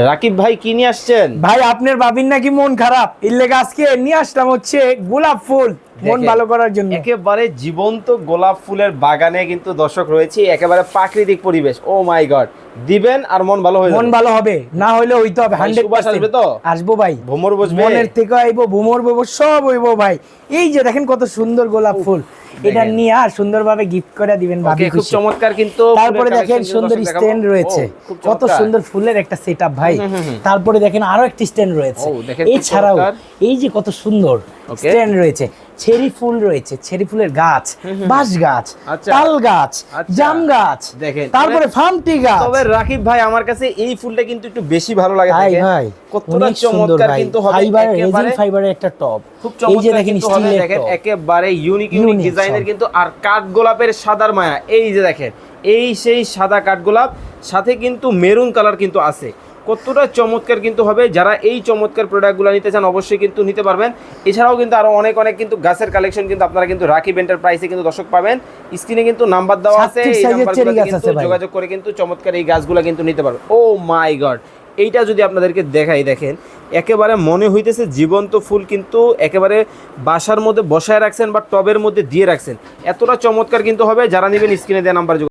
রাকিব ভাই কি নিয়ে আসছেন? ভাই আপনার বাবির নাকি মন খারাপ। এর লেগে আজকে নিয়ে আসলাম হচ্ছে গোলাপ ফুল মন ভালো করার জন্য। একেবারে জীবন্ত গোলাপ ফুলের বাগানে কিন্তু দর্শক রয়েছে একেবারে প্রাকৃতিক পরিবেশ। ও মাই গড দিবেন আর মন ভালো হয়ে মন ভালো হবে না হলে হইতে হবে ভাই, হান্ড্রেড সুবাস আসবে তো? আসব ভাই। ভ্রমর বসবে? মনের থেকে আইবো ভুমর বইবো সব হইবো ভাই। এই যে দেখেন কত সুন্দর গোলাপ ফুল। এটা নিয়ে আর সুন্দরভাবে গিফট করে দিবেন ভাবি খুব চমৎকার কিন্তু তারপরে দেখেন সুন্দর স্ট্যান্ড রয়েছে। কত সুন্দর ফুলের একটা সেটআপ ভাই। তারপরে দেখেন আরও একটা স্ট্যান্ড রয়েছে। এই ছাড়াও এছাড়াও এই যে কত সুন্দর। স্ট্যান্ড রয়েছে চেরি ফুল রয়েছে চেরি ফুলের গাছ বাঁশ গাছ আচ্ছা। তাল গাছ আচ্ছা। জাম গাছ দেখেন, তারপরে ফার্মটি গাছ। তবে রাকিব ভাই আমার কাছে এই ফুলটা কিন্তু একটু বেশি ভালো লাগে দেখেন। ভাই কতটা চমৎকার কিন্তু হবে একেবারে ফাইবারের একটা টপ খুব এই যে চমৎকার দেখেন স্টিলের দেখেন একেবারে ইউনিক ইউনিক ডিজাইনের কিন্তু আর কাঠ গোলাপের সাদার মায়া। এই যে দেখেন এই সেই সাদা কাঠ গোলাপ সাথে কিন্তু মেরুন কালার কিন্তু আছে। কতটা চমৎকার কিন্তু হবে যারা এই চমৎকার প্রোডাক্টগুলো নিতে চান অবশ্যই কিন্তু নিতে পারবেন। এছাড়াও কিন্তু আরও অনেক অনেক কিন্তু গাছের কালেকশন কিন্তু আপনারা কিন্তু রাকিব এন্টারপ্রাইসে কিন্তু দর্শক পাবেন। স্ক্রিনে কিন্তু নাম্বার দেওয়া আছে এই কিন্তু যোগাযোগ করে কিন্তু চমৎকার এই গাছগুলো কিন্তু নিতে পারবেন। ও মাই গড এইটা যদি আপনাদেরকে দেখাই দেখেন একেবারে মনে হইতেছে জীবন্ত ফুল কিন্তু একেবারে বাসার মধ্যে বসায় রাখছেন বা টবের মধ্যে দিয়ে রাখছেন। এতটা চমৎকার কিন্তু হবে যারা নেবেন স্ক্রিনে দেওয়া নাম্বার